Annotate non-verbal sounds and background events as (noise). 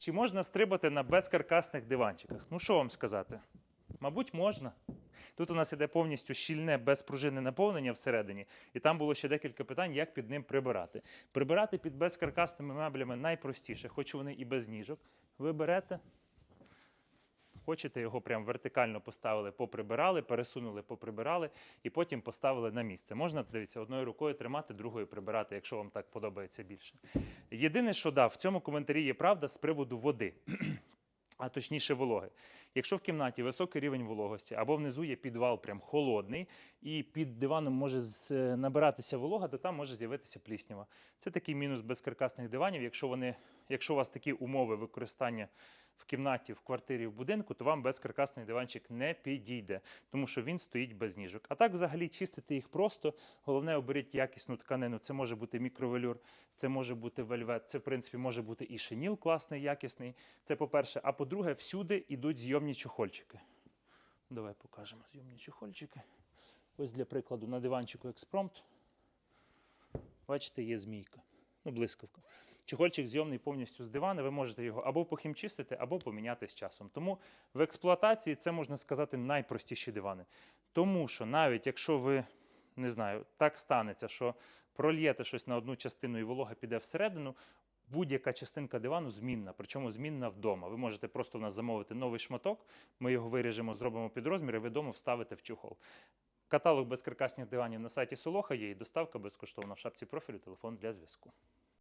Чи можна стрибати на безкаркасних диванчиках? Ну, що вам сказати? Мабуть, можна. Тут у нас іде повністю щільне безпружинне наповнення всередині, і там було ще декілька питань, як під ним прибирати. Прибирати під безкаркасними меблями найпростіше, хоч вони і без ніжок. Ви берете, хочете його прям вертикально поставили, поприбирали, пересунули, поприбирали, і потім поставили на місце. Можна, дивіться, одною рукою тримати, другою прибирати, якщо вам так подобається більше. Єдине, що да, в цьому коментарі є правда з приводу води. (clears throat) А точніше вологи. Якщо в кімнаті високий рівень вологості або внизу є підвал прям холодний, і під диваном може е, набиратися волога, то там може з'явитися пліснява. Це такий мінус безкаркасних диванів. Якщо вони, якщо у вас такі умови використання в кімнаті, в квартирі, в будинку, то вам безкаркасний диванчик не підійде, тому що він стоїть без ніжок. А так, взагалі, чистити їх просто. Головне, оберіть якісну тканину. Це може бути мікровелюр, це може бути вельвет, це в принципі може бути і шиніл класний, якісний. Це по-перше. А по-друге, всюди йдуть зйомні чохольчики. Давай покажемо зйомні чохольчики. Ось для прикладу на диванчику експромт. Бачите, є змійка. Ну, блискавка. Чехольчик зйомний повністю з дивана. Ви можете його або похімчистити, або поміняти з часом. Тому в експлуатації це можна сказати найпростіші дивани. Тому що навіть якщо ви не знаю, так станеться, що прольєте щось на одну частину і волога піде всередину. Будь-яка частинка дивану змінна, причому змінна вдома. Ви можете просто в нас замовити новий шматок, ми його виріжемо, зробимо під розмір, і ви вдома вставите в чохол. Каталог безкаркасних диванів на сайті Солоха є і доставка безкоштовна в шапці профілю, телефон для зв'язку.